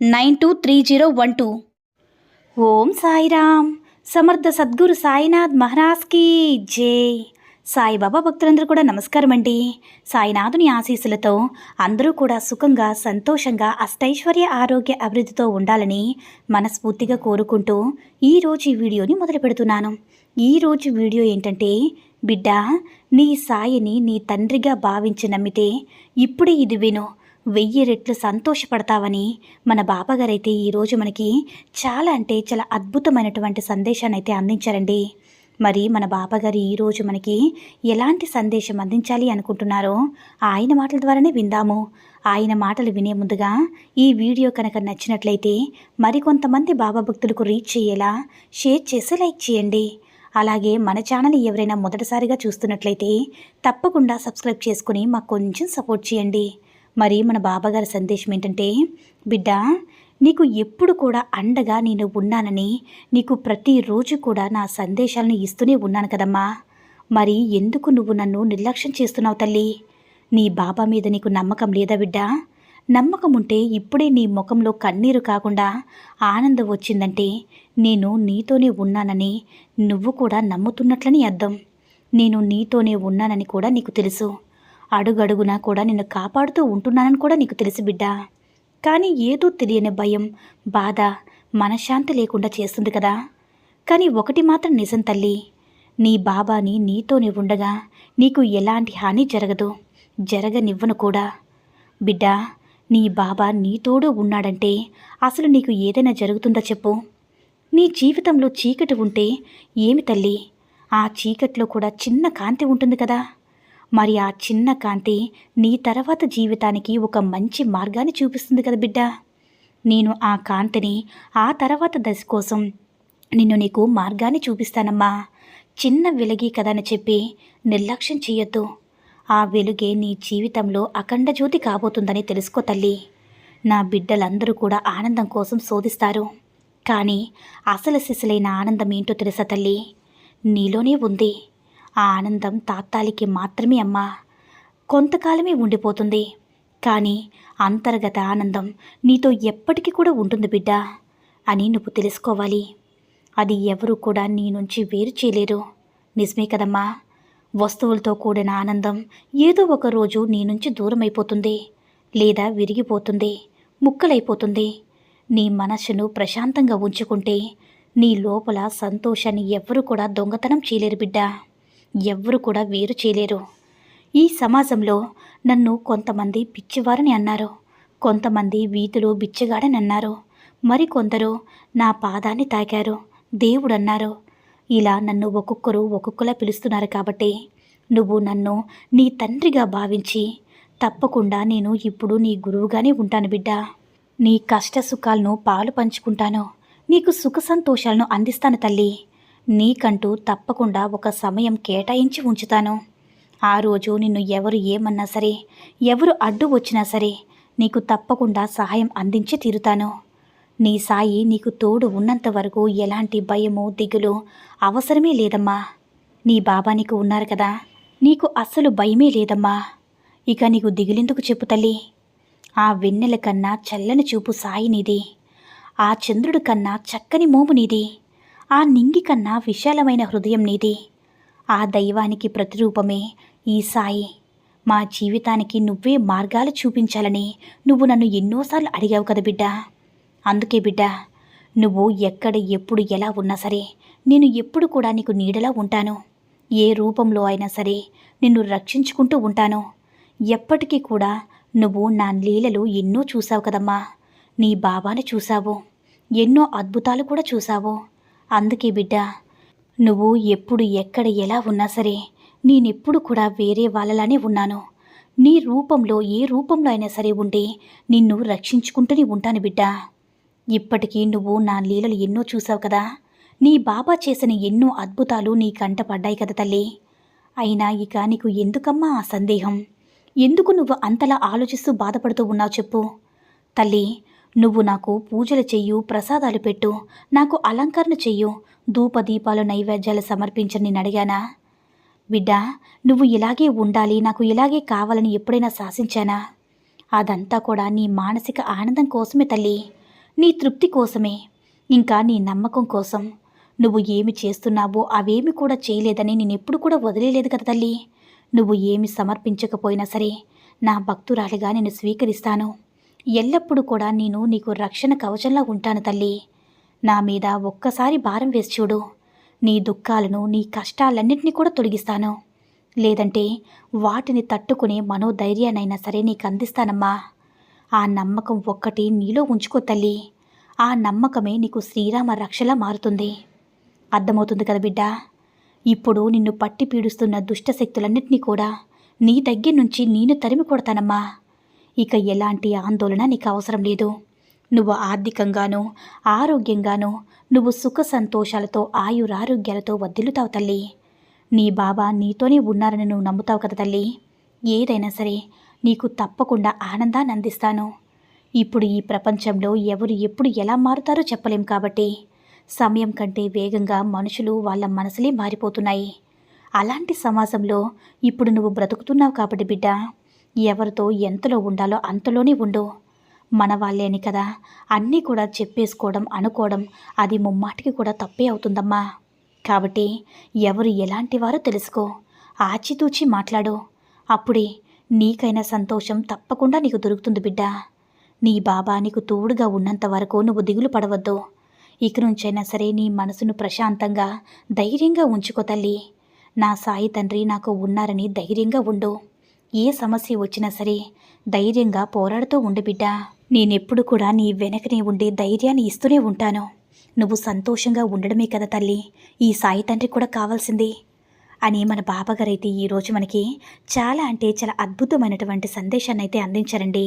nine two three zero one two. Om Sairam. Samarth Sadguru Sainath మహారాజ్కి జై. సాయిబాబా భక్తులందరూ కూడా నమస్కారం అండి సాయినాథుని ఆశీస్సులతో అందరూ కూడా సుఖంగా సంతోషంగా అష్టైశ్వర్య ఆరోగ్య అభివృద్ధితో ఉండాలని మనస్ఫూర్తిగా కోరుకుంటూ ఈరోజు ఈ వీడియోని మొదలు పెడుతున్నాను. ఈరోజు వీడియో ఏంటంటే బిడ్డ నీ సాయిని నీ తండ్రిగా భావించి నమ్మితే ఇప్పుడే ఇది విను. వెయ్యి రెట్లు సంతోషపడతావని మన బాబాగారైతే ఈరోజు మనకి చాలా అంటే చాలా అద్భుతమైనటువంటి సందేశాన్ని అయితే అందించారండి. మరి మన బాబాగారు ఈరోజు మనకి ఎలాంటి సందేశం అందించాలి అనుకుంటున్నారో ఆయన మాటల ద్వారానే విందాము. ఆయన మాటలు వినే ముందుగా ఈ వీడియో కనుక నచ్చినట్లయితే మరికొంతమంది బాబా భక్తులకు రీచ్ చేయేలా షేర్ చేసి లైక్ చేయండి. అలాగే మన ఛానల్ ఎవరైనా మొదటిసారిగా చూస్తున్నట్లయితే తప్పకుండా సబ్స్క్రైబ్ చేసుకుని మాకు కొంచెం సపోర్ట్ చేయండి. మరి మన బాబాగారి సందేశం ఏంటంటే బిడ్డ నీకు ఎప్పుడు కూడా అండగా నేను ఉన్నానని నీకు ప్రతిరోజు కూడా నా సందేశాలను ఇస్తూనే ఉన్నాను కదమ్మా. మరి ఎందుకు నువ్వు నన్ను నిర్లక్ష్యం చేస్తున్నావు తల్లి? నీ బాబా మీద నీకు నమ్మకం లేదా బిడ్డ? నమ్మకం ఉంటే ఇప్పుడే నీ ముఖంలో కన్నీరు కాకుండా ఆనందం వచ్చిందంటే నేను నీతోనే ఉన్నానని నువ్వు కూడా నమ్ముతున్నట్లని అర్థం. నేను నీతోనే ఉన్నానని కూడా నీకు తెలుసు. అడుగడుగునా కూడా నిన్ను కాపాడుతూ ఉంటున్నానని కూడా నీకు తెలుసు బిడ్డా. కానీ ఏదో తెలియని భయం బాధ మనశ్శాంతి లేకుండా చేస్తుంది కదా. కానీ ఒకటి మాత్రం నిజం తల్లి నీ బాబాని నీతోనే ఉండగా నీకు ఎలాంటి హాని జరగదు జరగనివ్వను కూడా. బిడ్డా నీ బాబా నీతోడు ఉన్నాడంటే అసలు నీకు ఏదైనా జరుగుతుందా చెప్పు. నీ జీవితంలో చీకటి ఉంటే ఏమి తల్లి ఆ చీకట్లో కూడా చిన్న కాంతి ఉంటుంది కదా. మరి ఆ చిన్న కాంతి నీ తర్వాత జీవితానికి ఒక మంచి మార్గాన్ని చూపిస్తుంది కదా బిడ్డ. నేను ఆ కాంతిని ఆ తర్వాత దశ కోసం నిన్ను నీకు మార్గాన్ని చూపిస్తానమ్మా. చిన్న వెలుగే కదని చెప్పి నిర్లక్ష్యం చెయ్యొద్దు ఆ వెలుగే నీ జీవితంలో అఖండ జ్యోతి కాబోతుందని తెలుసుకో తల్లి. నా బిడ్డలందరూ కూడా ఆనందం కోసం శోధిస్తారు. కానీ అసలు సిసలైన ఆనందం ఏంటో తెలుసా తల్లి? నీలోనే ఉంది. ఆ ఆనందం తాత్కాలికి మాత్రమే అమ్మా. కొంతకాలమే ఉండిపోతుంది. కానీ అంతర్గత ఆనందం నీతో ఎప్పటికీ కూడా ఉంటుంది బిడ్డ అని నువ్వు తెలుసుకోవాలి. అది ఎవరు కూడా నీ నుంచి వేరు చేయలేరు. నిజమే కదమ్మా. వస్తువులతో కూడిన ఆనందం ఏదో ఒక రోజు నీ నుంచి దూరం అయిపోతుంది లేదా విరిగిపోతుంది. ముక్కలైపోతుంది. నీ మనస్సును ప్రశాంతంగా ఉంచుకుంటే నీ లోపల సంతోషాన్ని ఎవ్వరూ కూడా దొంగతనం చేయలేరు బిడ్డా. ఎవ్వరు కూడా వేరు చేయలేరు. ఈ సమాజంలో నన్ను కొంతమంది పిచ్చివారని అన్నారు. కొంతమంది వీధిలో బిచ్చగాడని అన్నారు. మరికొందరు నా పాదాన్ని తాకారు. దేవుడన్నారు. ఇలా నన్ను ఒక్కొక్కరు ఒక్కొక్కలా పిలుస్తున్నారు కాబట్టి నువ్వు నన్ను నీ తండ్రిగా భావించి తప్పకుండా నేను ఇప్పుడు నీ గురువుగానే ఉంటాను బిడ్డ. నీ కష్ట సుఖాలను పాలు పంచుకుంటాను. నీకు సుఖ సంతోషాలను అందిస్తాను తల్లి. నీకంటూ తప్పకుండా ఒక సమయం కేటాయించి ఉంచుతాను. ఆ రోజు నిన్ను ఎవరు ఏమన్నా సరే ఎవరు అడ్డు వచ్చినా సరే నీకు తప్పకుండా సహాయం అందించి తీరుతాను. నీ సాయి నీకు తోడు ఉన్నంత వరకు ఎలాంటి భయము దిగులు అవసరమే లేదమ్మా. నీ బాబా నీకు ఉన్నారు కదా నీకు అస్సలు భయమే లేదమ్మా. ఇక నీకు దిగులెందుకు చెప్పు తల్లి? ఆ వెన్నెల కన్నా చల్లని చూపు సాయి నీది. ఆ చంద్రుడి కన్నా చక్కని మోము నీది. ఆ నింగి కన్నా విశాలమైన హృదయం నీది. ఆ దైవానికి ప్రతిరూపమే ఈ సాయి. మా జీవితానికి నువ్వే మార్గాలు చూపించాలని నువ్వు నన్ను ఎన్నోసార్లు అడిగావు కదా బిడ్డ. అందుకే బిడ్డ నువ్వు ఎక్కడ ఎప్పుడు ఎలా ఉన్నా సరే నేను ఎప్పుడు కూడా నీకు నీడలా ఉంటాను. ఏ రూపంలో అయినా సరే నిన్ను రక్షించుకుంటూ ఉంటాను. ఎప్పటికీ కూడా నువ్వు నా లీలలు ఎన్నో చూసావు కదమ్మా. నీ బాబాను చూసావు ఎన్నో అద్భుతాలు కూడా చూసావు అందుకే బిడ్డ నువ్వు ఎప్పుడు ఎక్కడ ఎలా ఉన్నా సరే నేనెప్పుడు కూడా వేరే వాళ్ళలానే ఉన్నాను. నీ రూపంలో ఏ రూపంలో అయినా సరే ఉండి నిన్ను రక్షించుకుంటూనే ఉంటాను బిడ్డ. ఇప్పటికీ నువ్వు నా లీలలు ఎన్నో చూసావు కదా. నీ బాబా చేసిన ఎన్నో అద్భుతాలు నీ కంట పడ్డాయి కదా తల్లి. అయినా ఇక నీకు ఎందుకమ్మా ఆ సందేహం? ఎందుకు నువ్వు అంతలా ఆలోచిస్తూ బాధపడుతూ ఉన్నావు చెప్పు. తల్లి నువ్వు నాకు పూజలు చెయ్యు ప్రసాదాలు పెట్టు నాకు అలంకరణ చెయ్యు ధూపదీపాలు నైవేద్యాలు సమర్పించని నేను అడిగానా? బిడ్డా నువ్వు ఇలాగే ఉండాలి నాకు ఇలాగే కావాలని ఎప్పుడైనా శాసించానా? అదంతా కూడా నీ మానసిక ఆనందం కోసమే తల్లి నీ తృప్తి కోసమే ఇంకా నీ నమ్మకం కోసం. నువ్వు ఏమి చేస్తున్నావో అవేమి కూడా చేయలేదని నేను ఎప్పుడు కూడా వదిలేలేదు కదా తల్లి. నువ్వు ఏమి సమర్పించకపోయినా సరే నా భక్తురాలిగా నేను స్వీకరిస్తాను. ఎల్లప్పుడూ కూడా నేను నీకు రక్షణ కవచంలా ఉంటాను తల్లి. నా మీద ఒక్కసారి భారం వేసి చూడు. నీ దుఃఖాలను నీ కష్టాలన్నింటినీ కూడా తొలగిస్తాను. లేదంటే వాటిని తట్టుకునే మనోధైర్యానైనా సరే నీకు అందిస్తానమ్మా. ఆ నమ్మకం ఒక్కటి నీలో ఉంచుకో తల్లి. ఆ నమ్మకమే నీకు శ్రీరామ రక్షలా మారుతుంది. అర్థమవుతుంది కదా బిడ్డ? ఇప్పుడు నిన్ను పట్టి పీడుస్తున్న దుష్టశక్తులన్నింటినీ కూడా నీ దగ్గర నుంచి నేను తరిమి కొడతానమ్మా. ఇక ఎలాంటి ఆందోళన నీకు అవసరం లేదు. నువ్వు ఆర్థికంగానూ ఆరోగ్యంగానూ నువ్వు సుఖ సంతోషాలతో ఆయురారోగ్యాలతో వదిలుతావు తల్లి. నీ బాబా నీతోనే ఉన్నారని నువ్వు నమ్ముతావు కదా తల్లి. ఏదైనా సరే నీకు తప్పకుండా ఆనందాన్ని అందిస్తాను. ఇప్పుడు ఈ ప్రపంచంలో ఎవరు ఎప్పుడు ఎలా మారుతారో చెప్పలేం కాబట్టి. సమయం కంటే వేగంగా మనుషులు వాళ్ళ మనసులే మారిపోతున్నాయి. అలాంటి సమాజంలో ఇప్పుడు నువ్వు బ్రతుకుతున్నావు కాబట్టి బిడ్డ. ఎవరితో ఎంతలో ఉండాలో అంతలోనే ఉండు. మన వాళ్ళేని కదా. అన్నీ కూడా చెప్పేసుకోవడం అనుకోవడం అది ముమ్మాటికి కూడా తప్పే అవుతుందమ్మా. కాబట్టి ఎవరు ఎలాంటి వారో తెలుసుకో. ఆచితూచి మాట్లాడు. అప్పుడే నీకైనా సంతోషం తప్పకుండా నీకు దొరుకుతుంది బిడ్డ. నీ బాబా నీకు తోడుగా ఉన్నంత వరకు నువ్వు దిగులు పడవద్దు. ఇక నుంచైనా సరే నీ మనసును ప్రశాంతంగా ధైర్యంగా ఉంచుకో తల్లి. నా సాయి తండ్రి నాకు ఉన్నారని ధైర్యంగా ఉండు. ఏ సమస్య వచ్చినా సరే ధైర్యంగా పోరాడుతూ ఉండు బిడ్డ. నేనెప్పుడు కూడా నీ వెనకనే ఉండి ధైర్యాన్ని ఇస్తూనే ఉంటాను. నువ్వు సంతోషంగా ఉండడమే కదా తల్లి. ఈ సాయి తండ్రి కూడా కావాల్సింది. అని మన బాబాగారైతే ఈరోజు మనకి చాలా అంటే చాలా అద్భుతమైనటువంటి సందేశాన్ని అయితే అందించారండి.